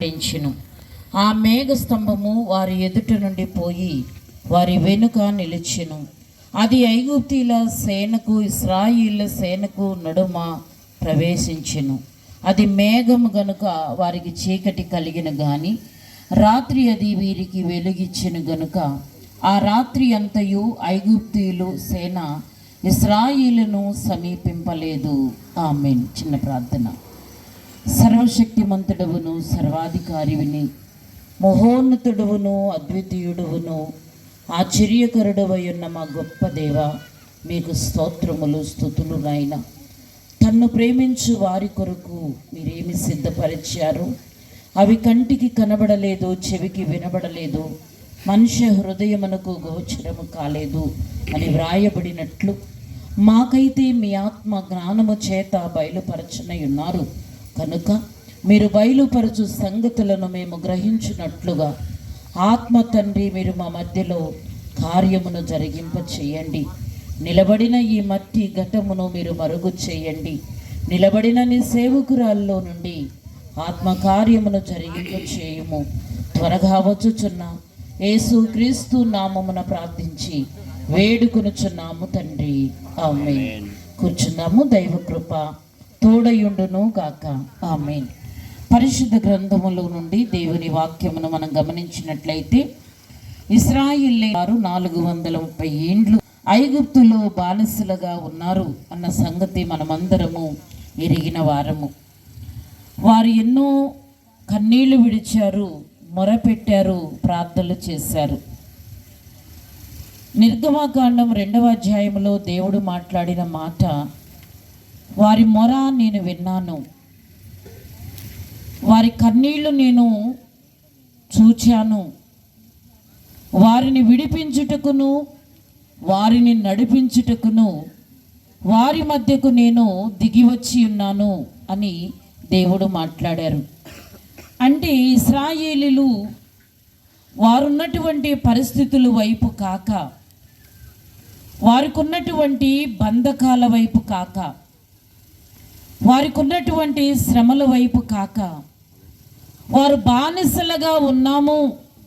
పెంచును ఆ మేఘ స్తంభము వారి ఎదుట నుండి పోయి వారి వెనుక నిలిచెను. అది ఐగుప్తీల సేనకు ఇస్రాయిల సేనకు నడుమ ప్రవేశించెను. అది మేఘము గనుక వారికి చీకటి కలిగిన గాని రాత్రి అది వీరికి వెలుగిచ్చెను గనుక ఆ రాత్రి అంతయు ఐగుప్తీలు సేన ఇస్రాయిలను సమీపింపలేదు. ఆమెన్. చిన్న ప్రార్థన. సర్వశక్తిమంతుడవును సర్వాధికారివిని మహోన్నతుడవును అద్వితీయుడవును ఆశ్చర్యకరుడవై ఉన్న మా గొప్ప దేవ మీకు స్తోత్రములు స్థుతులు నాయన. తన్ను ప్రేమించు వారి కొరకు మీరేమి సిద్ధపరిచారు? అవి కంటికి కనబడలేదు చెవికి వినబడలేదు మనిషి హృదయమునకు గోచరము కాలేదు అని వ్రాయబడినట్లు మాకైతే మీ ఆత్మ జ్ఞానము చేత బయలుపరచనై ఉన్నారు కనుక మీరు బయలుపరచు సంగతులను మేము గ్రహించినట్లుగా ఆత్మ తండ్రి మీరు మా మధ్యలో కార్యమును జరిగింప చేయండి నిలబడిన ఈ మట్టి ఘటమును మీరు మరుగు చేయండి. నిలబడిన నీ సేవకురాల్లో నుండి ఆత్మ కార్యమును జరిగింప చేయము త్వరగా వచ్చుచున్న యేసు క్రీస్తు నామమున ప్రార్థించి వేడుకొనుచున్నాము తండ్రి. ఆమె కూర్చున్నాము దైవ కృప తోడయుండును గాక. ఆమెన్. పరిశుద్ధ గ్రంథములో నుండి దేవుని వాక్యమును మనం గమనించినట్లయితే ఇస్రాయిల్ వారు నాలుగు వందల ముప్పై ఏండ్లు ఐగుప్తులో బానిసలుగా ఉన్నారు అన్న సంగతి మనమందరము ఎరిగిన వారము. వారు ఎన్నో కన్నీళ్ళు విడిచారు మొరపెట్టారు ప్రార్థనలు చేశారు. నిర్గమాకాండం రెండవ అధ్యాయంలో దేవుడు మాట్లాడిన మాట వారి మొర నేను విన్నాను. వారి కన్నీళ్ళు నేను చూచాను. వారిని విడిపించుటకును వారిని నడిపించుటకును వారి మధ్యకు నేను దిగి వచ్చి ఉన్నాను అని దేవుడు మాట్లాడారు. అంటే ఇస్రాయేలీలు వారున్నటువంటి పరిస్థితుల వైపు కాక వారికి ఉన్నటువంటి బంధకాల వైపు కాక వారికి ఉన్నటువంటి శ్రమల వైపు కాక వారు బానిసలుగా ఉన్నాము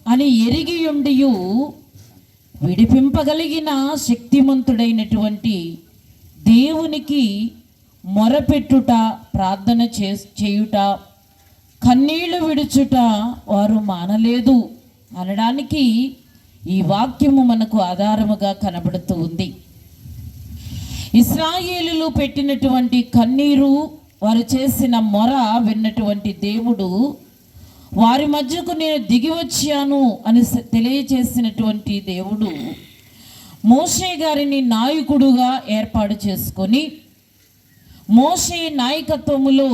అని ఎరిగి ఉండియు విడిపింపగలిగిన శక్తిమంతుడైనటువంటి దేవునికి మొరపెట్టుట ప్రార్థన చే చేయుట కన్నీళ్ళు విడుచుట వారు మానలేదు అనడానికి ఈ వాక్యము మనకు ఆధారముగా కనబడుతూ ఉంది. ఇస్రాయేలులు పెట్టినటువంటి కన్నీరు వారు చేసిన మొర విన్నటువంటి దేవుడు వారి మధ్యకు నేను దిగి వచ్చాను అని తెలియచేసినటువంటి దేవుడు మోషే గారిని నాయకుడుగా ఏర్పాటు చేసుకొని మోషే నాయకత్వములో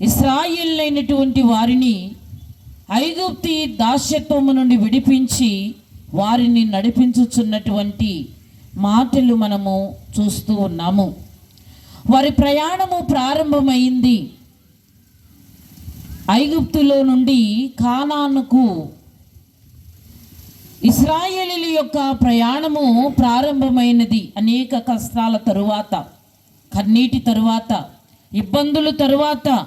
ఇస్రాయిల్లైనటువంటి వారిని ఐగుప్తి దాస్యత్వము నుండి విడిపించి వారిని నడిపించుచున్నటువంటి మాటలు మనము చూస్తూ ఉన్నాము. వారి ప్రయాణము ప్రారంభమైంది. ఐగుప్తులో నుండి కానానుకు ఇస్రాయేలీల యొక్క ప్రయాణము ప్రారంభమైనది. అనేక కష్టాల తరువాత కన్నీటి తరువాత ఇబ్బందుల తరువాత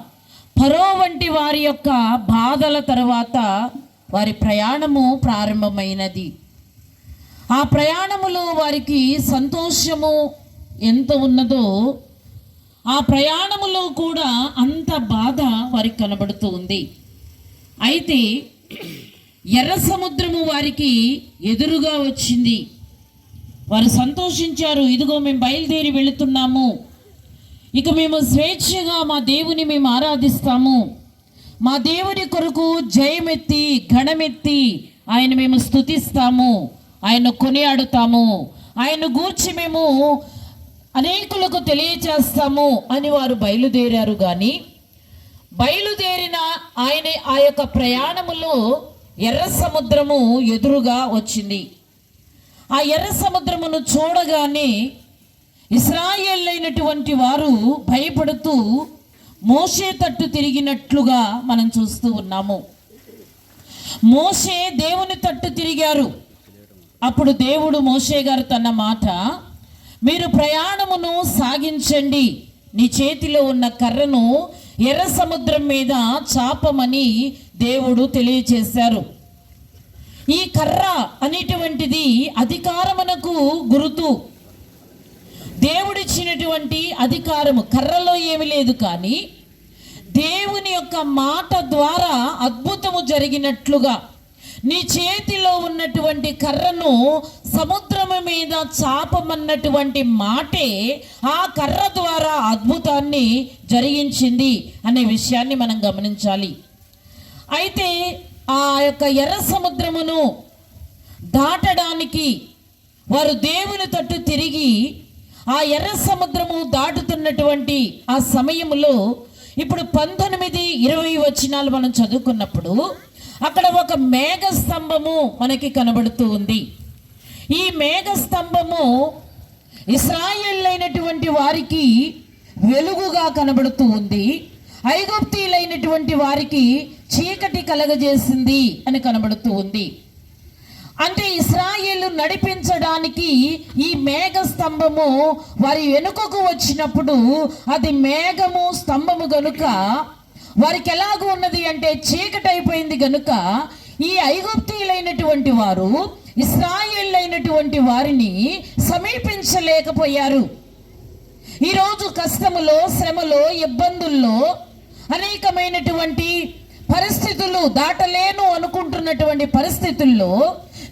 పరో వంటి వారి యొక్క బాధల తరువాత వారి ప్రయాణము ప్రారంభమైనది. ఆ ప్రయాణములో వారికి సంతోషము ఎంత ఉన్నదో ఆ ప్రయాణములో కూడా అంత బాధ వారికి కనబడుతూ ఉంది. అయితే ఎర్ర సముద్రము వారికి ఎదురుగా వచ్చింది. వారు సంతోషించారు ఇదిగో మేము బయలుదేరి వెళుతున్నాము. ఇక మేము స్వేచ్ఛగా మా దేవుని మేము ఆరాధిస్తాము. మా దేవుని కొరకు జయమెత్తి ఘనమెత్తి ఆయన మేము స్తుతిస్తాము. ఆయన కొనియాడుతాము. ఆయన గూర్చి మేము అనేకులకు తెలియచేస్తాము అని వారు బయలుదేరారు కానీ బయలుదేరిన ఆయన ఆ యొక్క ప్రయాణములో ఎర్ర సముద్రము ఎదురుగా వచ్చింది. ఆ ఎర్ర సముద్రమును చూడగానే ఇస్రాయేళ్ళైనటువంటి వారు భయపడుతూ మోసే తట్టు తిరిగినట్లుగా మనం చూస్తూ ఉన్నాము. మోసే దేవుని తట్టు తిరిగారు. అప్పుడు దేవుడు మోషే గారు తన మాట మీరు ప్రయాణమును సాగించండి. నీ చేతిలో ఉన్న కర్రను ఎర్ర సముద్రం మీద చాపమని దేవుడు తెలియచేశారు. ఈ కర్ర అనేటువంటిది అధికారమునకు గురుతు. దేవుడిచ్చినటువంటి అధికారము కర్రలో ఏమి లేదు కానీ దేవుని యొక్క మాట ద్వారా అద్భుతము జరిగినట్లుగా. నీ చేతిలో ఉన్నటువంటి కర్రను సముద్రము మీద చాపమన్నటువంటి మాటే ఆ కర్ర ద్వారా అద్భుతాన్ని జరిగించింది అనే విషయాన్ని మనం గమనించాలి. అయితే ఆ యొక్క ఎర్ర సముద్రమును దాటడానికి వారు దేవుని తట్టు తిరిగి ఆ ఎర్ర సముద్రము దాటుతున్నటువంటి ఆ సమయంలో ఇప్పుడు పంతొమ్మిది ఇరవై వచనాలు మనం చదువుకున్నప్పుడు అక్కడ ఒక మేఘ స్తంభము మనకి కనబడుతూ ఉంది. ఈ మేఘ స్తంభము ఇస్రాయేళ్ళైనటువంటి వారికి వెలుగుగా కనబడుతూ ఉంది. ఐగుప్తీలైనటువంటి వారికి చీకటి కలగజేసింది అని కనబడుతూ ఉంది. అంటే ఇస్రాయేలు నడిపించడానికి ఈ మేఘ స్తంభము వారి వెనుకకు వచ్చినప్పుడు అది మేఘము స్తంభము గనుక వారికి ఎలాగ ఉన్నది అంటే చీకటి అయిపోయింది గనుక ఈ ఐగుప్తీయులైనటువంటి వారు ఇస్రాయిలైనటువంటి వారిని సమీపించలేకపోయారు. ఈరోజు కష్టములో శ్రమలో ఇబ్బందుల్లో అనేకమైనటువంటి పరిస్థితులు దాటలేను అనుకుంటున్నటువంటి పరిస్థితుల్లో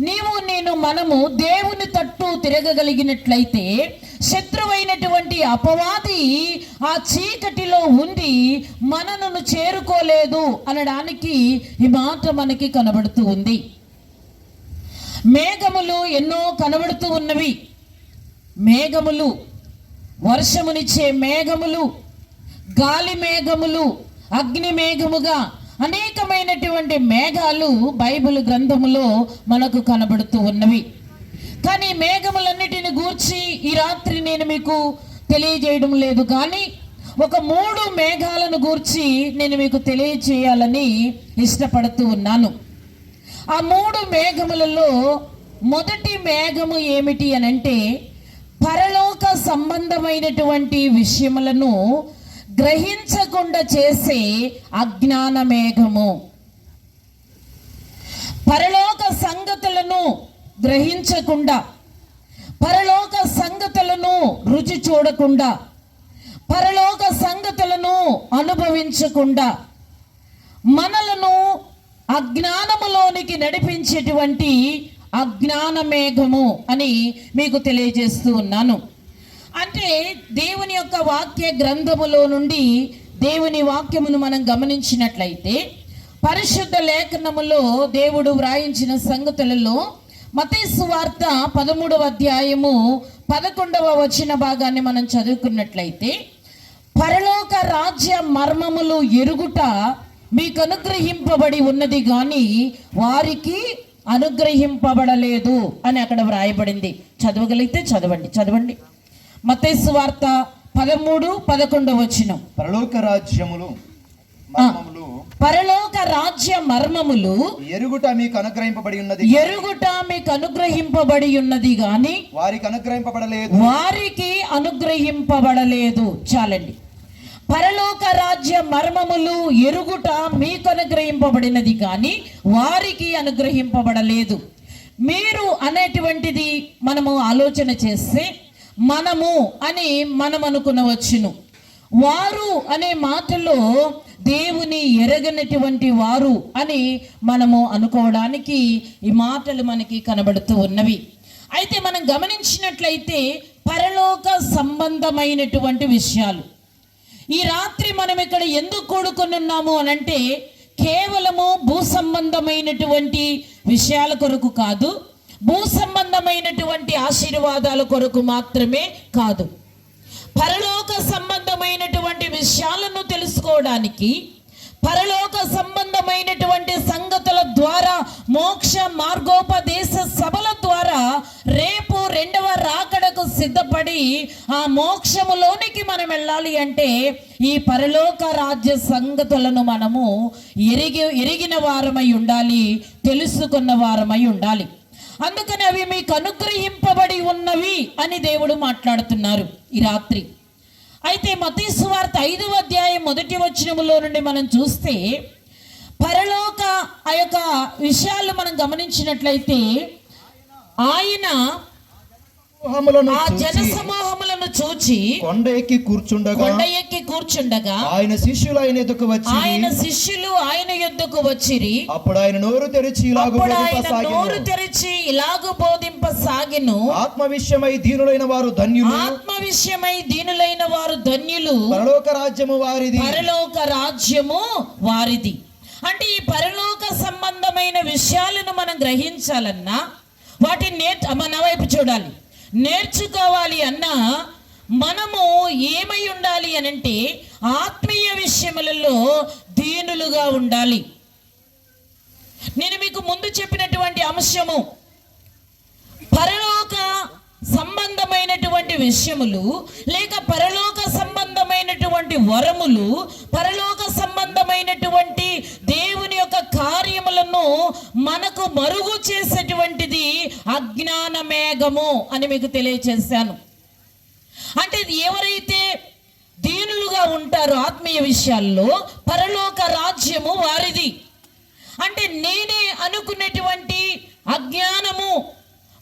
నీవు నేను మనము దేవుని తట్టు తిరగగలిగినట్లయితే శత్రువైనటువంటి అపవాది ఆ చీకటిలో ఉండి మనను చేరుకోలేదు అనడానికి ఈ మాట మనకి కనబడుతూ ఉంది. మేఘములు ఎన్నో కనబడుతూ ఉన్నవి. మేఘములు వర్షమునిచ్చే మేఘములు గాలి మేఘములు అగ్ని మేఘముగా అనేకమైనటువంటి మేఘాలు బైబిల్ గ్రంథములో మనకు కనబడుతూ ఉన్నవి. కానీ మేఘములన్నిటిని గూర్చి ఈ రాత్రి నేను మీకు తెలియజేయడం లేదు కానీ ఒక మూడు మేఘాలను గూర్చి నేను మీకు తెలియజేయాలని ఇష్టపడుతూ ఉన్నాను. ఆ మూడు మేఘములలో మొదటి మేఘము ఏమిటి అని అంటే పరలోక సంబంధమైనటువంటి విషయములను గ్రహించకుండా చేసే అజ్ఞాన మేఘము పరలోక సంగతులను గ్రహించకుండా పరలోక సంగతులను రుచి చూడకుండా పరలోక సంగతులను అనుభవించకుండా మనలను అజ్ఞానములోనికి నడిపించేటువంటి అజ్ఞాన మేఘము అని మీకు తెలియజేస్తూ ఉన్నాను. అంటే దేవుని యొక్క వాక్య గ్రంథములో నుండి దేవుని వాక్యమును మనం గమనించినట్లయితే పరిశుద్ధ లేఖనములో దేవుడు వ్రాయించిన సంగతులలో మతేసు వార్త పదమూడవ అధ్యాయము పదకొండవ వచ్చిన భాగాన్ని మనం చదువుకున్నట్లయితే పరలోక రాజ్య మర్మములు ఎరుగుట మీకు అనుగ్రహింపబడి ఉన్నది కానీ వారికి అనుగ్రహింపబడలేదు అని అక్కడ వ్రాయబడింది. చదవగలిగితే చదవండి చదవండి. మతేసు వార్త పదమూడు పదకొండు వచ్చిన పరలోక రాజ్యములు మర్మములు పరలోక రాజ్య మర్మములు ఎరుగుట మీకు అనుగ్రహింపబడి ఉన్నది. ఎరుగుట మీకు అనుగ్రహింపబడి ఉన్నది గాని వారికి అనుగ్రహింపబడలేదు. వారికి అనుగ్రహింపబడలేదు. చాలండి. పరలోక రాజ్య మర్మములు ఎరుగుట మీకు అనుగ్రహింపబడినది కానీ వారికి అనుగ్రహింపబడలేదు. మీరు అనేటువంటిది మనము ఆలోచన చేస్తే మనము అని మనం అనుకునవచ్చును వారు అనే మాటలో దేవుని ఎరగనటువంటి వారు అని మనము అనుకోవడానికి ఈ మాటలు మనకి కనబడుతూ ఉన్నవి. అయితే మనం గమనించినట్లయితే పరలోక సంబంధమైనటువంటి విషయాలు. ఈ రాత్రి మనం ఇక్కడ ఎందుకు కూడుకొని ఉన్నాము అని అంటే కేవలము భూ సంబంధమైనటువంటి విషయాల కొరకు కాదు. భూ సంబంధమైనటువంటి ఆశీర్వాదాల కొరకు మాత్రమే కాదు. పరలోక సంబంధమైనటువంటి విషయాలను తెలుసుకోవడానికి పరలోక సంబంధమైనటువంటి సంగతుల ద్వారా మోక్ష మార్గోపదేశ సభల ద్వారా రేపు రెండవ రాకడకు సిద్ధపడి ఆ మోక్షములోనికి మనం వెళ్ళాలి అంటే ఈ పరలోక రాజ్య సంగతులను మనము ఎరిగి ఎరిగిన వారమై ఉండాలి తెలుసుకున్న వారమై ఉండాలి. అందుకని అవి మీకు అనుగ్రహింపబడి ఉన్నవి అని దేవుడు మాట్లాడుతున్నారు ఈ రాత్రి. అయితే మతీశ్వార్త ఐదవ అధ్యాయం మొదటి వచనములో నుండి మనం చూస్తే పరలోక ఆ యొక్క విషయాలు మనం గమనించినట్లయితే ఆయన ఆ జన చూచి సమూహములను చూచి కొండ ఎక్కి కూర్చుండగా కొండ ఎక్కి కూర్చుండగా ఆయన శిష్యులు ఆయన ఎదుకు వచ్చి ఆయన శిష్యులు ఆయన యొద్దకు వచ్చిరి. అప్పుడు ఆయన నోరు తెరిచి ఇలాగు అప్పుడు ఆయన. నోరు తెరిచి ఇలాగు బోధింపసాగెను. ఆత్మ విషయమై దీనులైన వారు ధన్యులు. ఆత్మ విషయమై దీనులైన వారు ధన్యులు. పరలోక రాజ్యము వారిది. పరలోక రాజ్యము వారిది. అంటే ఈ పరలోక సంబంధమైన విషయాలను మనం గ్రహించాలన్నా వాటిని నేర్ మన వైపు చూడాలి. నేర్చుకోవాలి అన్నా మనము ఏమై ఉండాలి అనంటే ఆత్మీయ విషయములలో దీనులుగా ఉండాలి. నేను మీకు ముందు చెప్పినటువంటి అంశము పరలోక సంబంధమైనటువంటి విషయములు లేక పరలోక సంబంధమైనటువంటి వరములు పరలోక సంబంధమైనటువంటి కార్యములను మనకు మరుగు చేసేటువంటిది అజ్ఞాన మేఘము అని మీకు తెలియచేశాను. అంటే ఎవరైతే దీనులుగా ఉంటారో ఆత్మీయ విషయాల్లో పరలోక రాజ్యము వారిది. అంటే నేనే అనుకునేటువంటి అజ్ఞానము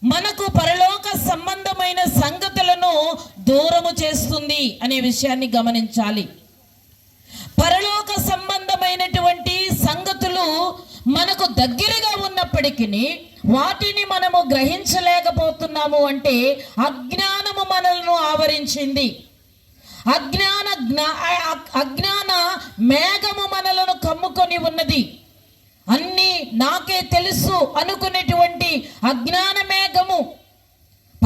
మనకు పరలోక సంబంధమైన సంగతులను దూరము చేస్తుంది అనే విషయాన్ని గమనించాలి. పరలోక సంబంధమైనటువంటి సంగ మనకు దగ్గరగా ఉన్నప్పటికీ వాటిని మనము గ్రహించలేకపోతున్నాము అంటే అజ్ఞానము మనల్ని ఆవరించింది. అజ్ఞాన జ్ఞా అజ్ఞాన మేఘము మనలను కమ్ముకొని ఉన్నది. అన్నీ నాకే తెలుసు అనుకునేటువంటి అజ్ఞాన మేఘము.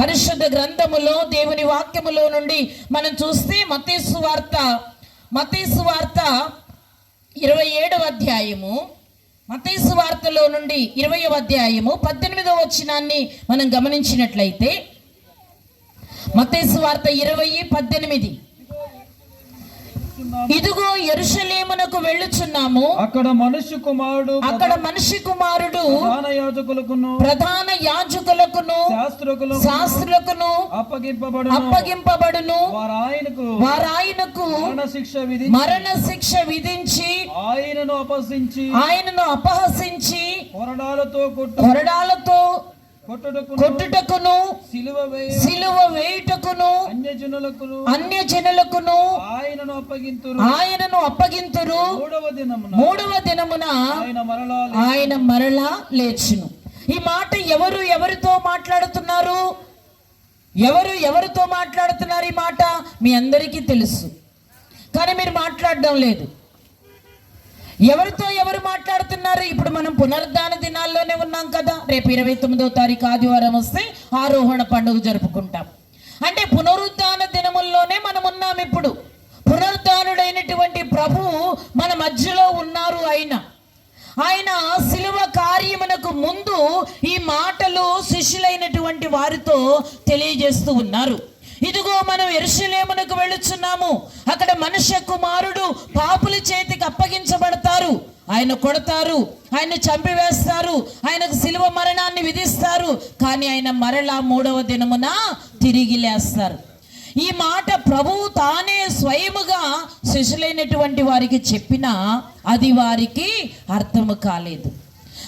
పరిశుద్ధ గ్రంథములో దేవుని వాక్యములో నుండి మనం చూస్తే మతీసు వార్త మతీసు వార్త ఇరవై ఏడవ అధ్యాయము. మతేసు వార్తలో నుండి ఇరవై అధ్యాయము పద్దెనిమిదవ వచ్చినాన్ని మనం గమనించినట్లయితే మతేసు వార్త ఇరవై పద్దెనిమిది. ఇదిగో ఎరుషలేమునకు వెళ్ళుచున్నాము. అక్కడ మనుష్య కుమారుడు అక్కడ మనిషి కుమారుడు ప్రధాన యాజకులకును ప్రధాన యాజకులకును శాస్త్రకులకు శాస్త్రులకును అప్పగింపబడు అప్పగింపబడును. వారు ఆయనకు వారాయనకు మరణ శిక్ష విధి మరణ శిక్ష విధించి ఆయనను అపహసించి ఆయనను అపహసించి కొరడాలతో కొట్టు కొరడాలతో కొట్టుటకును సిలువ వేయ సిలువ వేయుటకును అన్య జనులకును ఆయనను అప్పగింతురు. ఆయనను అప్పగింతురు. మూడవ దినమున మూడవ దినమున ఆయన మరలా ఆయన మరలా లేచును. ఈ మాట ఎవరు ఎవరితో మాట్లాడుతున్నారు? ఎవరు ఎవరితో మాట్లాడుతున్నారు ఈ మాట? మీ అందరికీ తెలుసు. కానీ మీరు మాట్లాడడం లేదు. ఎవరితో ఎవరు మాట్లాడుతున్నారు? ఇప్పుడు మనం పునరుద్ధాన దినాల్లోనే ఉన్నాం కదా. రేపు ఇరవై తొమ్మిదో తారీఖు ఆదివారం వస్తే ఆరోహణ పండుగ జరుపుకుంటాం. అంటే పునరుద్ధాన దినముల్లోనే మనం ఉన్నాం ఇప్పుడు. పునరుద్ధానుడైనటువంటి ప్రభువు మన మధ్యలో ఉన్నారు ఆయన. ఆయన శిలువ కార్యమునకు ముందు ఈ మాటలు శిష్యులైనటువంటి వారితో తెలియజేస్తూ ఉన్నారు. ఇదిగో మనం ఎరుసలేమునకు వెళ్ళుచున్నాము అక్కడ మనుష్య కుమారుడు పాప ఆయన కొడతారు ఆయన చంపివేస్తారు ఆయనకు శిలువ మరణాన్ని విధిస్తారు కానీ ఆయన మరలా మూడవ దినమున తిరిగి లేస్తారు. ఈ మాట ప్రభువు తానే స్వయముగా శిష్యులైనటువంటి వారికి చెప్పినా అది వారికి అర్థము కాలేదు.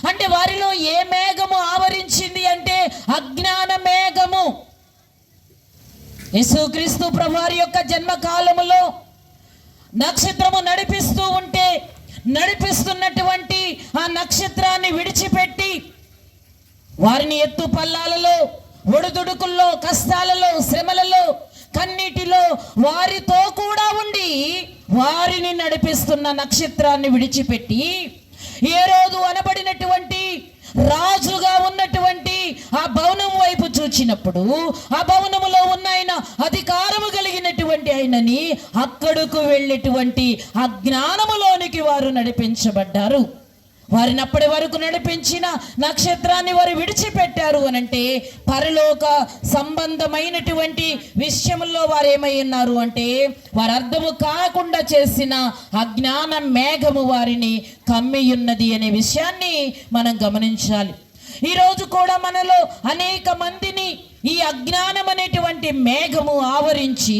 అంటే వారిలో ఏ మేఘము ఆవరించింది అంటే అజ్ఞాన మేఘము. యేసుక్రీస్తు ప్రభువారి యొక్క జన్మకాలములో నక్షత్రము నడిపిస్తూ ఉంటే నడిపిస్తున్నటువంటి ఆ నక్షత్రాన్ని విడిచిపెట్టి వారిని ఎత్తు పల్లాలలో ఒడుదుడుకుల్లో కష్టాలలో శ్రమలలో కన్నీటిలో వారితో కూడా ఉండి వారిని నడిపిస్తున్న నక్షత్రాన్ని విడిచిపెట్టి ఏ రోజు అనబడినటువంటి రాజుగా ఉన్నటువంటి ఆ భవనం వైపు చూచినప్పుడు ఆ భవనములో ఉన్న ఆయన అధికారము కలిగినటువంటి ఆయనని అక్కడకు వెళ్ళేటువంటి జ్ఞానములోనికి వారు నడిపించబడ్డారు. వారిని అప్పటి వరకు నడిపించిన నక్షత్రాన్ని వారు విడిచిపెట్టారు అని అంటే పరలోక సంబంధమైనటువంటి విషయంలో వారు ఏమై ఉన్నారు అంటే వారు అర్థము కాకుండా చేసిన అజ్ఞాన మేఘము వారిని కమ్మియున్నది అనే విషయాన్ని మనం గమనించాలి. ఈరోజు కూడా మనలో అనేక మందిని ఈ అజ్ఞానం అనేటువంటి మేఘము ఆవరించి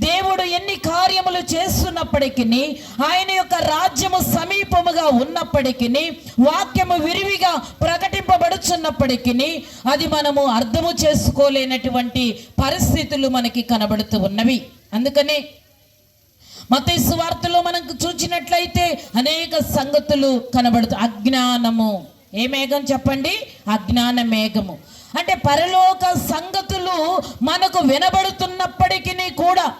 దేవుడు ఎన్ని కార్యములు చేస్తున్నప్పటికీ ఆయన యొక్క రాజ్యము సమీపముగా ఉన్నప్పటికీ వాక్యము విరివిగా ప్రకటింపబడుచున్నప్పటికీ అది మనము అర్థము చేసుకోలేనటువంటి పరిస్థితులు మనకి కనబడుతూ ఉన్నవి. అందుకనే మత వార్తలో మనకు చూచినట్లయితే అనేక సంగతులు కనబడుతూ అజ్ఞానము. ఏ మేఘం చెప్పండి? అజ్ఞాన మేఘము. అంటే పరలోక సంగతులు మనకు వినబడుతున్నప్పటికీ కూడా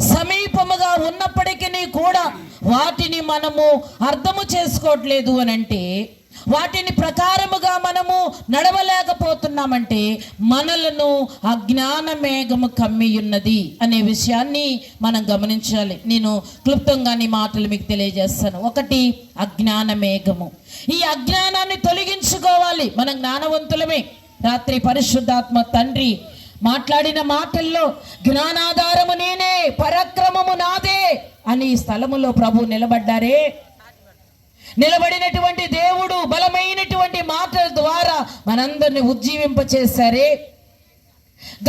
సమీపముగా ఉన్నప్పటికీ కూడా వాటిని మనము అర్థము చేసుకోవట్లేదు అని అంటే వాటిని ప్రకారముగా మనము నడవలేకపోతున్నామంటే మనలను అజ్ఞాన మేఘము కమ్మియున్నది అనే విషయాన్ని మనం గమనించాలి. నేను క్లుప్తంగా నీ మాటలు మీకు తెలియజేస్తాను. ఒకటి అజ్ఞాన మేఘము ఈ అజ్ఞానాన్ని తొలగించుకోవాలి. మనం జ్ఞానవంతులమే. రాత్రి పరిశుద్ధాత్మ తండ్రి మాట్లాడిన మాటల్లో జ్ఞానాధారము నేనే పరాక్రమము నాదే అని ఈ స్థలములో ప్రభు నిలబడ్డారే. నిలబడినటువంటి దేవుడు బలమైనటువంటి మాటల ద్వారా మనందరిని ఉజ్జీవింప చేశారే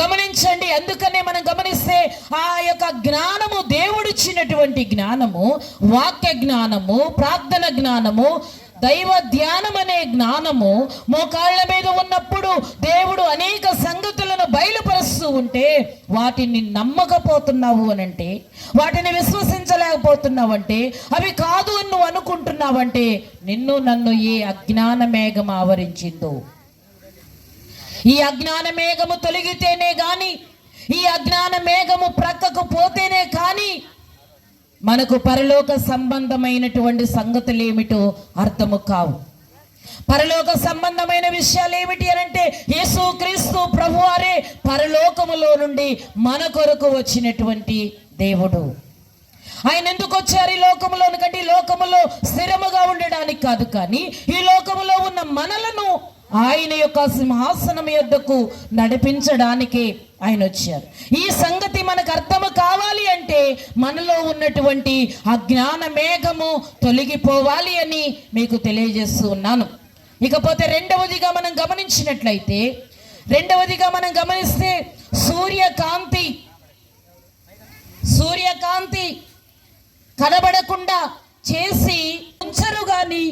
గమనించండి అందుకనే మనం గమనిస్తే ఆ యొక్క జ్ఞానము దేవుడిచ్చినటువంటి జ్ఞానము వాక్య జ్ఞానము ప్రార్థన జ్ఞానము దైవ ధ్యానం అనే జ్ఞానము మోకాళ్ళ మీద ఉన్నప్పుడు దేవుడు అనేక సంగతులను బయలుపరుస్తూ ఉంటే వాటిని నమ్మకపోతున్నావు అని అంటే వాటిని విశ్వసించలేకపోతున్నావంటే అవి కాదు అని నువ్వు అనుకుంటున్నావంటే నిన్ను నన్ను ఏ అజ్ఞాన మేఘం ఆవరించిందో. ఈ అజ్ఞాన మేఘము తొలగితేనే కానీ ఈ అజ్ఞాన మేఘము ప్రక్కకు పోతేనే కానీ మనకు పరలోక సంబంధమైనటువంటి సంగతులు ఏమిటో అర్థము కావు. పరలోక సంబంధమైన విషయాలు ఏమిటి అని అంటే యేసు క్రీస్తు ప్రభువారే పరలోకములో నుండి మన కొరకు వచ్చినటువంటి దేవుడు. ఆయన ఎందుకు వచ్చారు ఈ లోకములో? కంటే ఈ లోకములో స్థిరముగా ఉండడానికి కాదు కానీ ఈ లోకములో ఉన్న మనలను ఆయన యొక్క సింహాసనం యొద్దకు నడిపించడానికి ఆయన వచ్చారు. ఈ సంగతి మనకు అర్థము కావాలి అంటే మనలో ఉన్నటువంటి అజ్ఞాన మేఘము తొలగిపోవాలి అని మీకు తెలియజేస్తూ ఉన్నాను. ఇకపోతే రెండవదిగా మనం గమనించినట్లయితే రెండవదిగా మనం గమనిస్తే సూర్యకాంతి సూర్యకాంతి కనబడకుండా చేసి ఉంచరు కానీ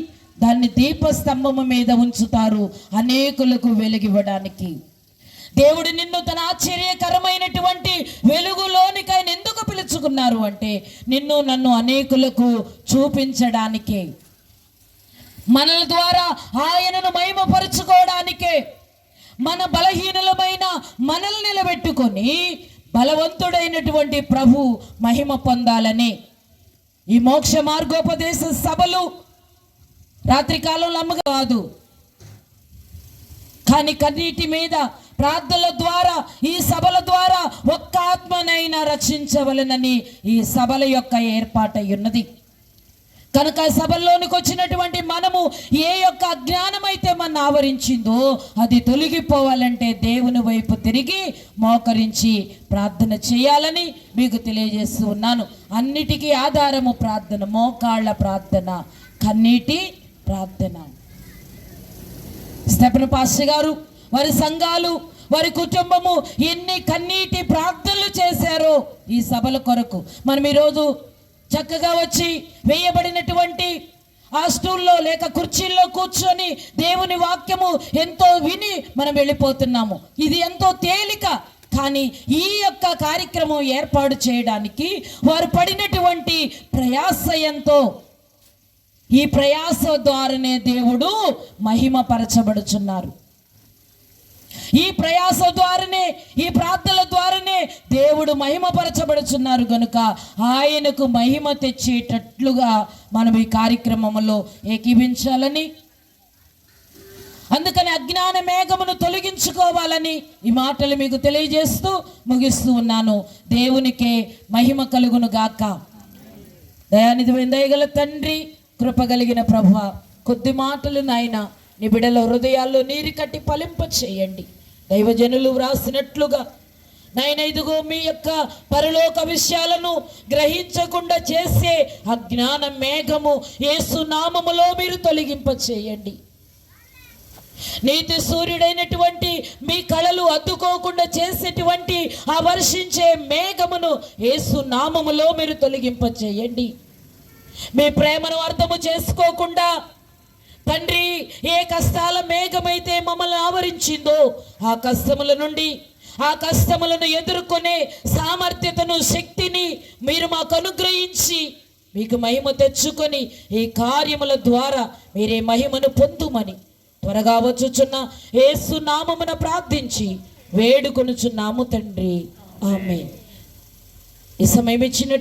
దాన్ని దీపస్తంభము మీద ఉంచుతారు అనేకులకు వెలుగివ్వడానికి. దేవుడు నిన్ను తన ఆశ్చర్యకరమైనటువంటి వెలుగులోనికి ఆయన ఎందుకు పిలుచుకున్నారు అంటే నిన్ను నన్ను అనేకులకు చూపించడానికే. మనల ద్వారా ఆయనను మహిమపరుచుకోవడానికే. మన బలహీనులమైన మనల్ని నిలబెట్టుకొని బలవంతుడైనటువంటి ప్రభు మహిమ పొందాలని. ఈ మోక్ష మార్గోపదేశ సభలు రాత్రి కాలంలో అమ్మ కాదు. కానీ కన్నీటి మీద ప్రార్థనల ద్వారా ఈ సభల ద్వారా ఒక్క ఆత్మనైనా రక్షించవలనని ఈ సభల యొక్క ఏర్పాటై ఉన్నది. కనుక సభల్లోనికి వచ్చినటువంటి మనము ఏ యొక్క అజ్ఞానమైతే అయితే మన ఆవరించిందో అది తొలగిపోవాలంటే దేవుని వైపు తిరిగి మోకరించి ప్రార్థన చేయాలని మీకు తెలియజేస్తూ ఉన్నాను. అన్నిటికీ ఆధారము ప్రార్థన మోకాళ్ళ ప్రార్థన కన్నీటి ప్రార్థన. స్టెపన్ పాస్టర్ గారు వారి సంఘాలు వారి కుటుంబము ఎన్ని కన్నీటి ప్రార్థనలు చేశారో ఈ సభల కొరకు. మనం ఈరోజు చక్కగా వచ్చి వేయబడినటువంటి ఆ స్టూల్లో లేక కుర్చీల్లో కూర్చొని దేవుని వాక్యము ఎంతో విని మనం వెళ్ళిపోతున్నాము. ఇది ఎంతో తేలిక కానీ ఈ యొక్క కార్యక్రమం ఏర్పాటు చేయడానికి వారు పడినటువంటి ప్రయాస ఎంతో ఈ ప్రయాస ద్వారానే దేవుడు మహిమపరచబడుచున్నారు. ఈ ప్రయాస ద్వారానే ఈ ప్రార్థనల ద్వారానే దేవుడు మహిమపరచబడుచున్నారు గనుక ఆయనకు మహిమ తెచ్చేటట్లుగా మనం ఈ కార్యక్రమంలో ఏకీభించాలని అందుకని అజ్ఞాన మేఘమును తొలగించుకోవాలని ఈ మాటలు మీకు తెలియజేస్తూ ముగిస్తూ ఉన్నాను. దేవునికే మహిమ కలుగును గాక దయానిధి దయగల తండ్రి కృపగలిగిన ప్రభు కొద్ది మాటలు నాయన నీ బిడల హృదయాల్లో నీరు కట్టి ఫలింప చేయండి. దైవజనులు వ్రాసినట్లుగా నాయన ఇదిగో మీ యొక్క పరలోక విషయాలను గ్రహించకుండా చేసే అజ్ఞాన మేఘము యేసు నామములో మీరు తొలగింప చేయండి. నీతి సూర్యుడైనటువంటి మీ కళలు అద్దుకోకుండా చేసేటువంటి ఆ వర్షించే మేఘమును యేసు నామములో మీరు తొలగింప చేయండి. మీ ప్రేమను అర్థము చేసుకోకుండా తండ్రి ఏ కష్టాల మేఘమైతే మమ్మల్ని ఆవరించిందో ఆ కష్టముల నుండి ఆ కష్టములను ఎదుర్కొనే సామర్థ్యతను శక్తిని మీరు మాకు అనుగ్రహించి మీకు మహిమ తెచ్చుకొని ఈ కార్యముల ద్వారా మీరే మహిమను పొందుమని త్వరగా వచ్చుచున్న ఏసు నామమున ప్రార్థించి వేడుకొనుచున్నాము తండ్రి. ఆమె ఈ సమయం ఇచ్చిన